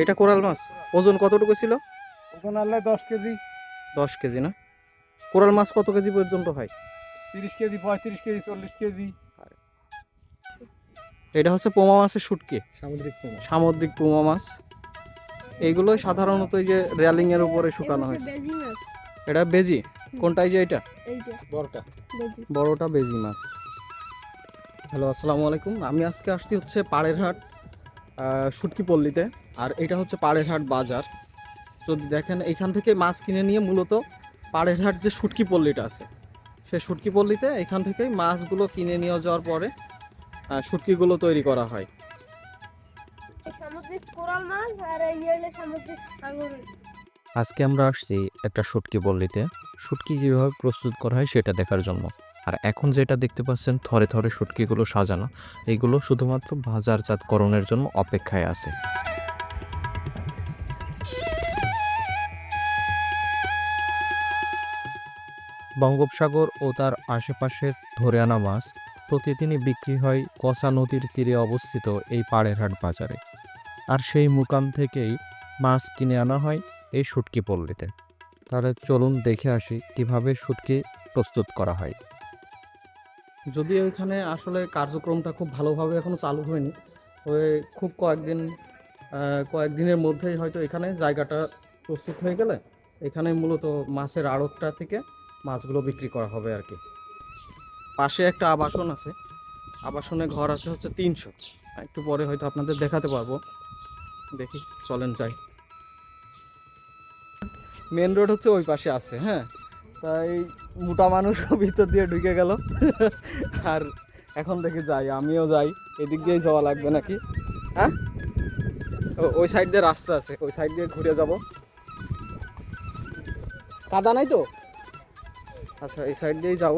এটা কোরাল মাছ? ওজন কতটুকু ছিল? ওখানে আনলে দশ কেজি। দশ কেজি না? কোরাল মাছ কত কেজি পর্যন্ত হয়? তিরিশ কেজি পঁয়ত্রিশ কেজি চল্লিশ কেজি। এটা হচ্ছে পোমা মাছের শুটকি। সামুদ্রিক পোমা। সামুদ্রিক পোমা মাছ। এইগুলোই সাধারণত এই যে রেলিং এর উপরে শুকানো হয় বেজি মাছ। এটা বেজি? কোনটাই যে এটা? এইটা। বড়টা। বেজি। বড়টা বেজি মাছ। হ্যালো আসসালামু আলাইকুম। আমি আজকে আসছি হচ্ছে পাড়েরহাট আহ, শুটকি পল্লীতে। আর এটা হচ্ছে পাড়েরহাট বাজার। যদি দেখেন এখান থেকে মাছ কিনে নিয়ে মূলত পাড়েরহাট যে শুটকি পল্লীটা আছে সেই শুটকি পল্লীতে এখান থেকেই মাছগুলো কিনে নিয়ে যাওয়ার পরে শুটকিগুলো তৈরি করা হয়। সামুদ্রিক কোরাল মাছ আর এই হলো সামুদ্রিক আঙুর আজকে আমরা আসছি একটা শুটকি পল্লীতে। শুটকি কীভাবে প্রস্তুত করা হয় সেটা দেখার জন্য। আর এখন যেটা দেখতে পাচ্ছেন থরে থরে শুটকিগুলো সাজানো। এইগুলো শুধুমাত্র বাজারজাতকরণের জন্য অপেক্ষায় আছে। বঙ্গোপসাগর ও তার আশেপাশের ধরে আনা মাছ প্রতিদিনই বিক্রি হয় কসা নদীর তীরে অবস্থিত এই পাড়েরহাট বাজারে। আর সেই মুকাম থেকেই মাছ কিনে আনা হয় এই শুটকি পল্লীতে। তাহলে চলুন দেখে আসি কীভাবে শুটকি প্রস্তুত করা হয়। যদিও এখানে আসলে কার্যক্রমটা খুব ভালোভাবে এখনও চালু হয়নি, তবে খুব কয়েকদিন কয়েকদিনের মধ্যেই হয়তো এখানে জায়গাটা প্রস্তুত হয়ে গেলে এখানে মূলত মাছের আড়তটা থেকে মাছগুলো বিক্রি করা হবে আর কি। পাশে একটা আবাসন আছে। আবাসনে ঘর আছে হচ্ছে তিনশো। একটু পরে হয়তো আপনাদের দেখাতে পারব। দেখি, চলেন যাই। মেন রোড হচ্ছে ওই পাশে আছে হ্যাঁ? তাই মোটা মানুষ ভিতর দিয়ে ঢুকে গেল। আর এখন দেখে যাই, আমিও যাই। এদিক দিয়েই যাওয়া লাগবে নাকি? হ্যাঁ? ওই সাইড দিয়ে রাস্তা আছে, ওই সাইড দিয়ে ঘুরে যাব। কাদা নাই তো? আচ্ছা এই সাইড দিয়েই যাব।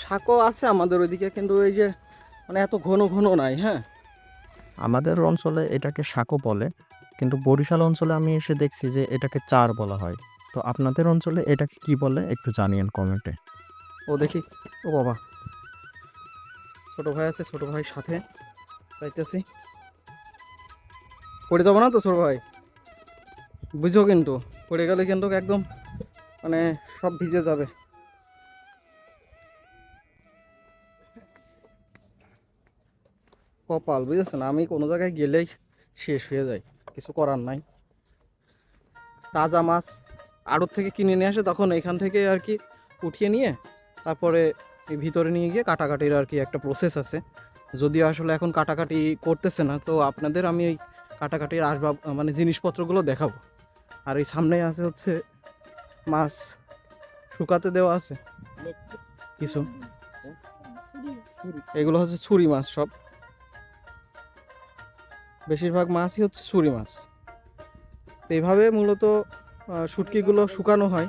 শাকও আছে আমাদের ওইদিকে কিন্তু এই যে মানে এত ঘন ঘন নাই হ্যাঁ? আমাদের অঞ্চলে এটাকে শাকও বলে কিন্তু বরিশাল অঞ্চলে আমি এসে দেখছি যে এটাকে চার বলা হয়। তো আপনাদের অঞ্চলে এটাকে কি বলে একটু জানিয়েন কমেন্টে। ও দেখি। ও বাবা। ছোট ভাই আছে ছোট ভাই সাথে যাইতেছি। পড়ে যাব না তো ছোট ভাই? বুঝো কিন্তু, পড়ে গেলে কিন্তু একদম মানে সব ভিজে যাবে। কপাল বুঝেছেন আমি কোনো জায়গায় গেলেই শেষ হয়ে যায়, কিছু করার নাই। তাজা মাছ আড়ত থেকে কিনে নিয়ে আসে, তখন এখান থেকে আর কি উঠিয়ে নিয়ে, তারপরে ভিতরে নিয়ে গিয়ে কাটাকাটির আর কি একটা প্রসেস আছে। যদিও আসলে এখন কাটাকাটি করতেছে না, তো আপনাদের আমি এই কাটাকাটির আসবাব মানে জিনিসপত্রগুলো দেখাবো। আর এই সামনে আছে হচ্ছে মাছ শুকাতে দেওয়া আছে। কিছু। এগুলো হচ্ছে ছুরি মাছ সব। বেশিরভাগ মাছই হচ্ছে ছুরি মাছ। তো এইভাবে মূলত শুটকিগুলো শুকানো হয়।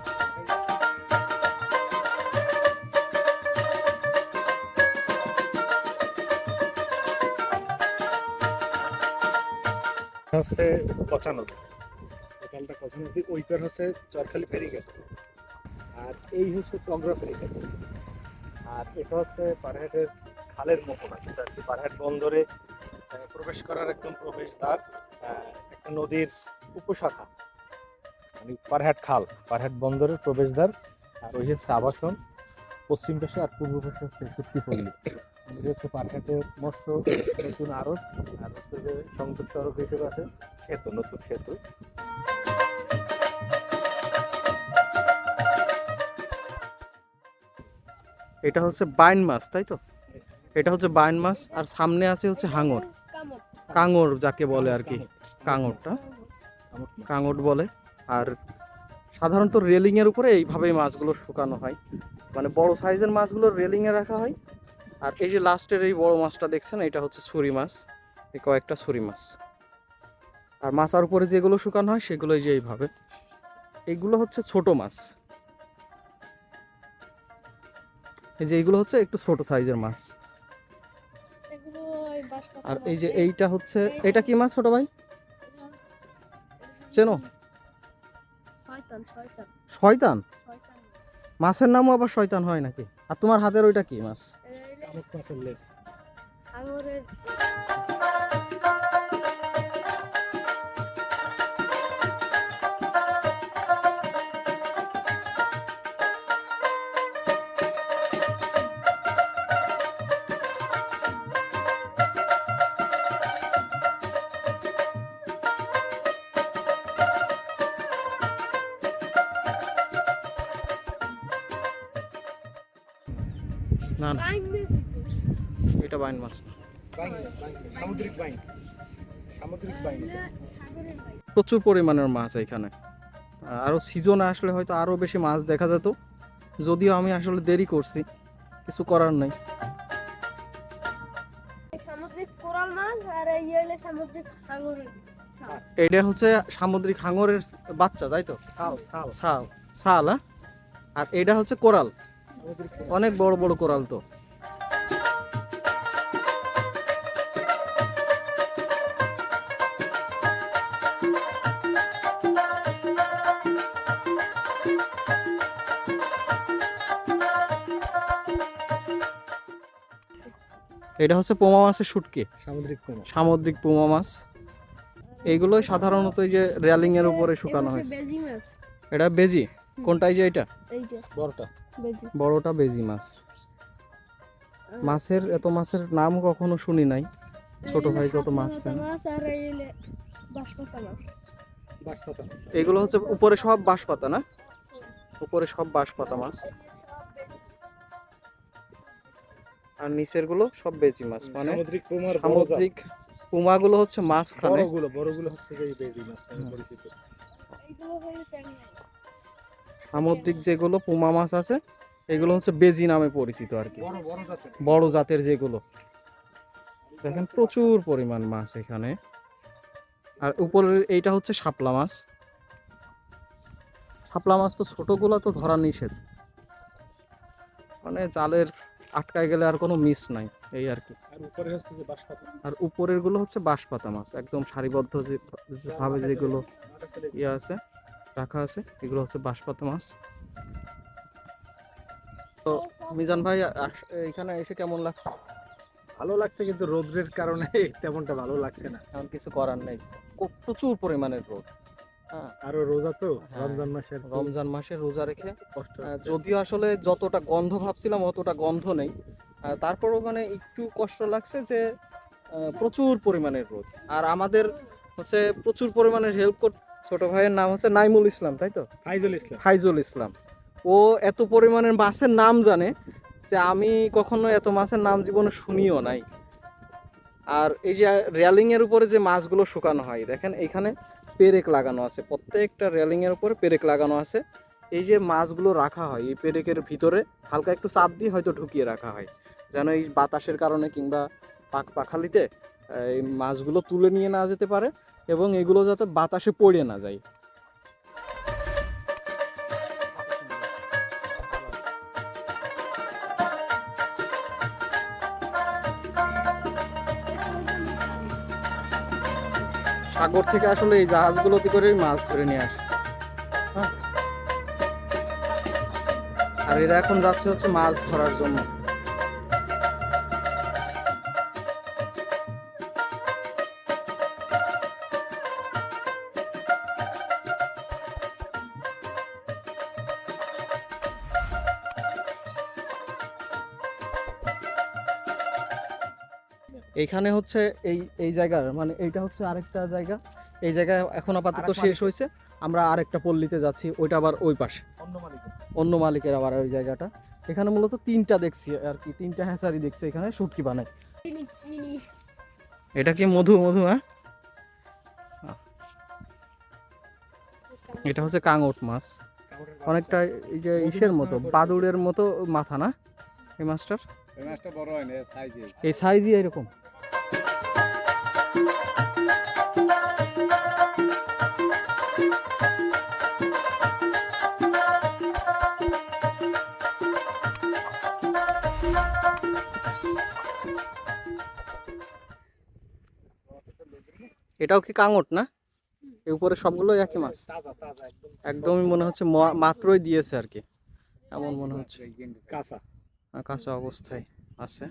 হচ্ছে কচা নদী এখানটা কচা নদী ওই পার হচ্ছে চরখালি ফেরিঘাট। আর এই হচ্ছে টংরা ফেরিঘাট। আর এটা হচ্ছে পারহাটের খালের মোহনা যেটা আর কি পারহাট বন্দরে প্রবেশ করার একদম প্রবেশদ্বার আহ, একটা নদীর উপশাখা। মানে পারহাট খাল পারহাট বন্দরের প্রবেশদ্বার আর ওই হচ্ছে আবাসন পশ্চিম পাশে আর পূর্ব পাশে হচ্ছে শক্তিপল্লী এটা হচ্ছে মৎস্য, নতুন আড়ত, আর যে সংযোগ সড়ক হিসেবে আছে, সেতু, নতুন সেতু। এটা হচ্ছে বাইন মাছ, তাই তো? এটা হচ্ছে বাইন মাছ, আর সামনে আছে হচ্ছে হাঙর। কাঙর যাকে বলে আর কি, কাঙরটা। কাঙর বলে। আর সাধারণত রেলিংয়ের উপরে এইভাবেই মাছগুলো শুকানো হয়। মানে বড় সাইজের মাছগুলো রেলিংয়ে রাখা হয় আর এই যে লাস্টের এই বড় মাছটা দেখছেন এটা হচ্ছে ছুরি মাছ। এই কয়েকটা ছুরি মাছ। আর মাছার উপরে যেগুলো শুকানো হয় সেগুলো এই যে এইভাবে। এইগুলো হচ্ছে ছোট মাছ। এই যে এইগুলো হচ্ছে একটু ছোট সাইজের মাছ। আর এই যে এইটা হচ্ছে এটা কি মাছ ছোট ভাই? চেনো? শয়তান শয়তান। শয়তান? শয়তান মাছ। মাছের নামও আবার শয়তান হয় নাকি? আর তোমার হাতের ওইটা কি মাছ? হইলে কামুক আঙুরের না না। এটা বাইন মাছ না। বাইং বাইং সামুদ্রিক বাইং সামুদ্রিক বাইং এটা। সাগরের বাইন প্রচুর পরিমাণের মাছ এখানে। আরও সিজনে আসলে হয়তো আরও বেশি মাছ দেখা যেত। যদিও আমি আসলে দেরি করছি কিছু করার নাই। সামুদ্রিক কোরাল মাছ আর এই হইলে সামুদ্রিক আঙুরের ছাল। এটা হচ্ছে সামুদ্রিক হাঙরের বাচ্চা তাই তো? ছাল ছাল হ্যাঁ? আর এটা হচ্ছে কোরাল। অনেক বড় বড় কোরাল তো। এটা হচ্ছে পোমা মাছের শুটকি। সামুদ্রিক কোমা সামুদ্রিক পোমা মাছ। এইগুলোই সাধারণত এই যে রেলিং এর উপরে শুকানো মাছ। এটা বেজি? কোনটাই যে এটা? বড়টা। বড়টা বেজি মাছ। মাছের এত মাছের নাম কখনো শুনি নাই। ছোট ভাই যত মাছ মাছ বাঁশপাতা মাছ। বাঁশপাতা এগুলো হচ্ছে উপরে সব বাঁশ পাতা না? উপরে সব বাঁশ পাতা মাছ। আর নিচেরগুলো সব বেজি মাছ মানে সামুদ্রিক কোমার সামুদ্রিক পুমাগুলো হচ্ছে মাঝখানে। বড়গুলো বড়গুলো হচ্ছে এই বেজি মাছ। পরিচিত। সামুদ্রিক যেগুলো পুমা মাছ আছে এগুলো হচ্ছে বেজি নামে পরিচিত আর কি। বড় জাতের যেগুলো। দেখেন প্রচুর পরিমাণ মাছ এখানে। আর উপরের এইটা হচ্ছে শাপলা মাছ। শাপলা মাছ তো ছোটগুলো তো ধরা নিষেধ। মানে জালের আটকায় গেলে আর কোনো মিস নাই এই আর কি। আর উপরেরগুলো হচ্ছে বাঁশপাতা মাছ একদম সারিবদ্ধ যে ভাবে যেগুলো ইয়ে আছে। রাখা আছে। এগুলো হচ্ছে বাঁশপাতা মাছ। তো মিজান ভাই এখানে এসে কেমন লাগছে? ভালো লাগছে কিন্তু রোদ্রের কারণে তেমনটা ভালো লাগছে না। এমন কিছু করার নেই। প্রচুর পরিমাণের রোদ। হ্যাঁ। আরও রোজা তো? হ্যাঁ। রমজান মাসের রমজান মাসে রোজা রেখে কষ্ট যদিও আসলে যতটা গন্ধ ভাবছিলাম অতটা গন্ধ নেই। তারপরেও মানে একটু কষ্ট লাগছে যে প্রচুর পরিমাণের রোদ। আর আমাদের হচ্ছে প্রচুর পরিমাণের হেল্প ছোট ভাইয়ের নাম হচ্ছে নাইমুল ইসলাম তাই তো? ফাইজুল ইসলাম। ফাইজুল ইসলাম। ও এত পরিমাণের মাছের নাম জানে যে আমি কখনো এত মাছের নাম জীবনে শুনিও নাই। আর এই যে রেলিং এর উপরে যে মাছগুলো শুকানো হয় দেখেন এখানে পেরেক লাগানো আছে। প্রত্যেকটা রেলিং এর উপরে পেরেক লাগানো আছে। এই যে মাছগুলো রাখা হয় এই পেরেকের ভিতরে হালকা একটু চাপ দিয়ে হয়তো ঢুকিয়ে রাখা হয়। যেন এই বাতাসের কারণে কিংবা পাক পাখালিতে এই মাছগুলো তুলে নিয়ে না যেতে পারে এবং এগুলো যাতে বাতাসে পড়ে না যায়। সাগর থেকে আসলে এই জাহাজগুলোতে করেই মাছ ধরে নিয়ে আসে। হ্যাঁ। আর এরা এখন যাচ্ছে হচ্ছে মাছ ধরার জন্য। এইখানে হচ্ছে এই এই জায়গার মানে এইটা হচ্ছে আরেকটা জায়গা। এই জায়গায় এখন আপাতত শেষ হয়েছে। আমরা আরেকটা পল্লীতে যাচ্ছি ওইটা আবার ওই পাশে। অন্য মালিকের। আবার ওই জায়গাটা। এখানে মূলত তিনটা দেখছি আর কি তিনটা হ্যাঁচারি দেখছি এখানে শুটকি বানায় এটা কি মধু মধু হ্যাঁ? এটা হচ্ছে কাঙট মাছ। অনেকটা এই যে ইসের মতো বাদুড়ের মতো মাথা না? এই মাছটার? এই মাছটা বড় হয় না সাইজে এই। সাইজই এরকম এটাও কি কাঙট না? এই উপরে সবগুলো একই মাছ। একদমই মনে হচ্ছে মাত্রই দিয়েছে আর কি। এমন মনে হচ্ছে। কাঁচা। কাঁচা অবস্থায় আছে।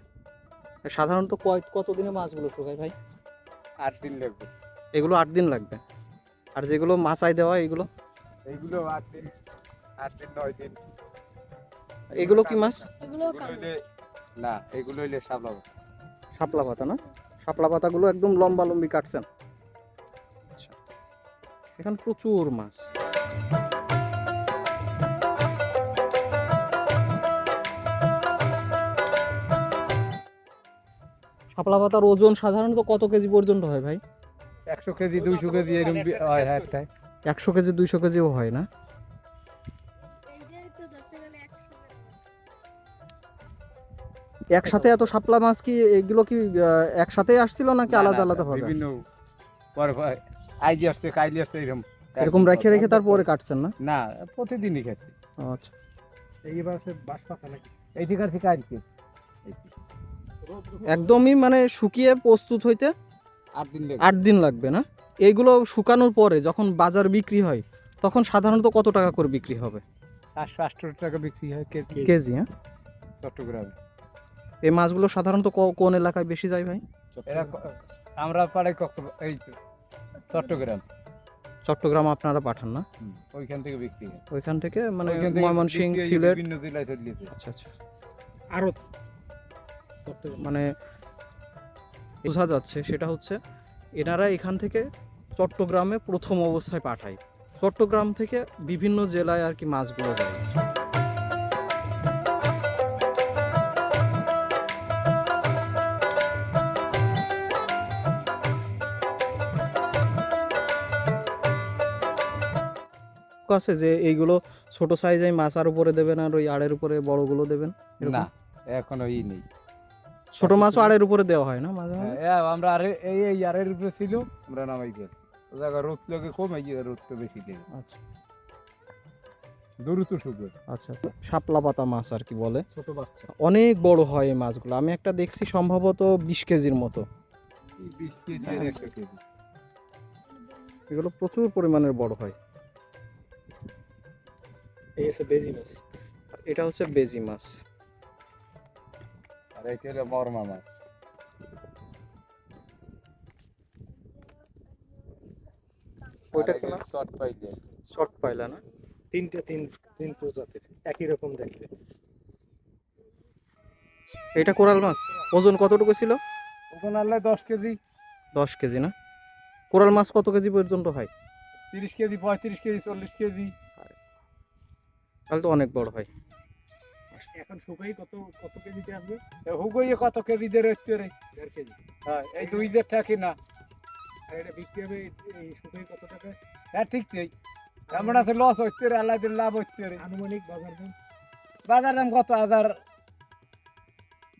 সাধারণত কয় কতদিনে মাছগুলো শুকায় ভাই? আট দিন লাগবে। এগুলো আট দিন লাগবে? আর যেগুলো মাচায় দেওয়া এগুলো? এইগুলো আট দিন আট দিন নয় দিন। এগুলো কি মাছ? এগুলো না এগুলো হইলে সাবলা শাপলা পাতা না? শাপলা পাতাগুলো একদম লম্বা লম্বি কাটছেন। আচ্ছা। এখানে প্রচুর মাছ। শাপলা পাতার ওজন সাধারণত কত কেজি পর্যন্ত হয় ভাই? একশো কেজি দুইশো কেজি এরকম হয় একটাই একশো কেজি দুইশো কেজিও হয় না। একসাথে এত শাপলা মাছ কি এগুলো কি একসাথে আসছিল নাকি আলাদা আলাদা ভাবে? বিভিন্ন পরে পরে আইজি আসছে কাইলি আসছে এরকম এরকম রেখে রেখে তারপরে কাটছেন না? না প্রতিদিনই খাচ্ছি আচ্ছা। এইবার আছে বাস পাতা নাকি? এইটি কাটছি কাটছি একদমই মানে শুকিয়ে প্রস্তুত হইতে আট দিন আট দিন লাগবে না? এইগুলো শুকানোর পরে যখন বাজার বিক্রি হয় তখন সাধারণত কত টাকা করে বিক্রি হবে? আটশো টাকা বিক্রি হয় কেজি। হ্যাঁ? চট্টগ্রামে। এই মাছগুলো সাধারণত কোন এলাকায় বেশি যায় ভাই? আমরা কক্স- এই চট্টগ্রাম। চট্টগ্রাম আপনারা পাঠান না? ওইখান থেকে বিক্রি ওইখান থেকে মানে ময়মনসিংহ সিলেট। আচ্ছা আচ্ছা। আরও মানে বোঝা যাচ্ছে সেটা হচ্ছে এনারা এখান থেকে চট্টগ্রামে প্রথম অবস্থায় পাঠায়। চট্টগ্রাম থেকে বিভিন্ন জেলায় আর কি মাছগুলো যায়। আছে যে এইগুলো ছোট সাইজে মাছ আর উপরে দেবেন আর ওই আড়ের উপরে বড়গুলো দেবেন? না এখনও ই নেই। ছোট মাছও আড়ের উপরে দেওয়া হয় না মাঝে মাঝে? হ্যাঁ, আমরা আরে এই এই আড়ের উপরে ছিল আমরা নামাই গেছি। জায়গা রোদ লোকে কমে গিয়ে রোদ তো বেশি দেবে আচ্ছা। দ্রুত শুকবে। আচ্ছা শাপলা পাতা মাছ আর কি বলে। ছোট বাচ্চা। অনেক বড় হয় এই মাছগুলো। আমি একটা দেখছি সম্ভবত বিশ কেজির মতো। বিশ কেজি একশো কেজি। এগুলো প্রচুর পরিমাণের বড় হয়। এই হচ্ছে বেজি মাছ। এটা হচ্ছে বেজি মাছ। আর এই হলো মরমা মাছ ওইটা কি মাছ শর্ট পাইলে। শর্ট পাইলা না? তিনটে তিন তিন প্রজাতির একই রকম দেখতে। এটা কোরাল মাছ? ওজন কতটুকু ছিল? ওখানে আনলে দশ কেজি। দশ কেজি না? কোরাল মাছ কত কেজি পর্যন্ত হয়? তিরিশ কেজি পঁয়ত্রিশ কেজি চল্লিশ কেজি। তাহলে তো অনেক বড় হয়। এখন শুকাই কত কত কেজিতে আসবে? হুগইয়ে কত কেজি দের হচ্ছে রে? দেড় কেজি। হ্যাঁ এই দুই দেড় টাকা না এটা বিক্রি হবে এই শুকাই কত টাকা হ্যাঁ ঠিক নেই আমরা তো লস হচ্ছে রে আল্লাহ লাভ হচ্ছে রে। আনুমানিক বাজার দাম? বাজার দাম কত? হাজার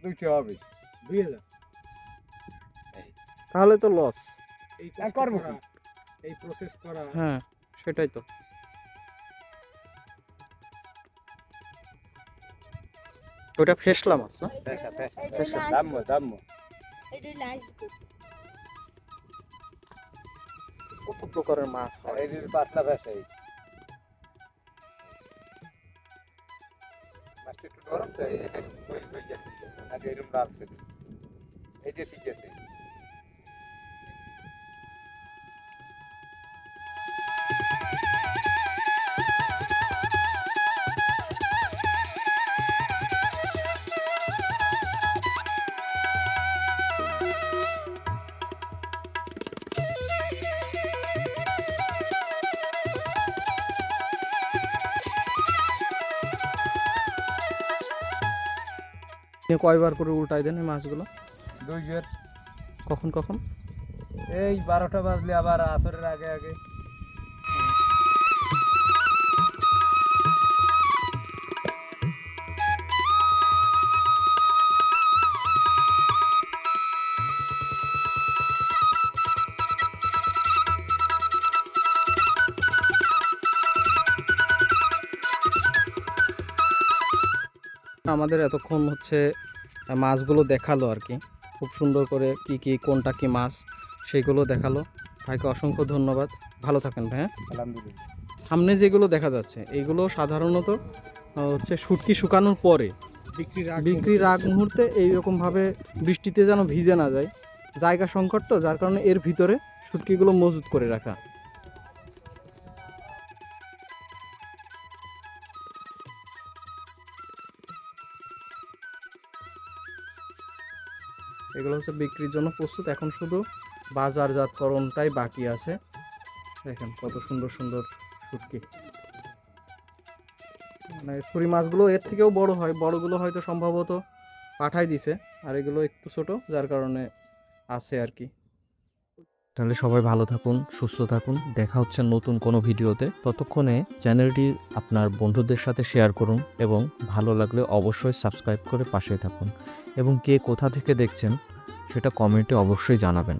দুইটা হবে। দুই হাজার। তাহলে তো লস এই করব কি? এই প্রসেস করা। হ্যাঁ সেটাই তো। ওটা ফেসলা মাছ না কত প্রকারের মাছ হয় পাতলা পেশা এই মাছটা একটু নরম তো এই এরকম লাগছে এই যে ঠিক আছে কয়বার করে উল্টাই দেন এই মাছগুলো? দুই জোর কখন কখন? এই বারোটা বাজলে আবার আসরের আগে আগে। আমাদের এতক্ষণ হচ্ছে মাছগুলো দেখাল আর কি। খুব সুন্দর করে কি কি কোনটা কি মাছ সেগুলো দেখাল। ভাইকে অসংখ্য ধন্যবাদ। ভালো থাকেন ভাই হ্যাঁ? আলহামদুলিল্লাহ। সামনে যেগুলো দেখা যাচ্ছে এইগুলো সাধারণত হচ্ছে শুটকি শুকানোর পরে বিক্রির আগ মুহূর্তে এইরকমভাবে বৃষ্টিতে যেন ভিজে না যায়। জায়গা সংকট তো যার কারণে এর ভিতরে শুটকিগুলো মজুত করে রাখা। এগুলো হচ্ছে বিক্রির জন্য প্রস্তুত। এখন শুধু বাজারজাতকরণটাই বাকি আছে। দেখেন কত সুন্দর সুন্দর শুটকি। মানে ছুরি মাছগুলো এর থেকেও বড় হয়। বড়গুলো হয়তো সম্ভবত পাঠাই দিছে, আর এগুলো একটু ছোট, যার কারণে আছে আর কি। তাহলে সবাই ভালো থাকুন, সুস্থ থাকুন। দেখা হচ্ছে নতুন কোনো ভিডিওতে। ততক্ষণে চ্যানেলটি আপনার বন্ধুদের সাথে শেয়ার করুন এবং ভালো লাগলে অবশ্যই সাবস্ক্রাইব করে পাশে থাকুন। এবং কে কোথা থেকে দেখছেন সেটা কমেন্টে অবশ্যই জানাবেন।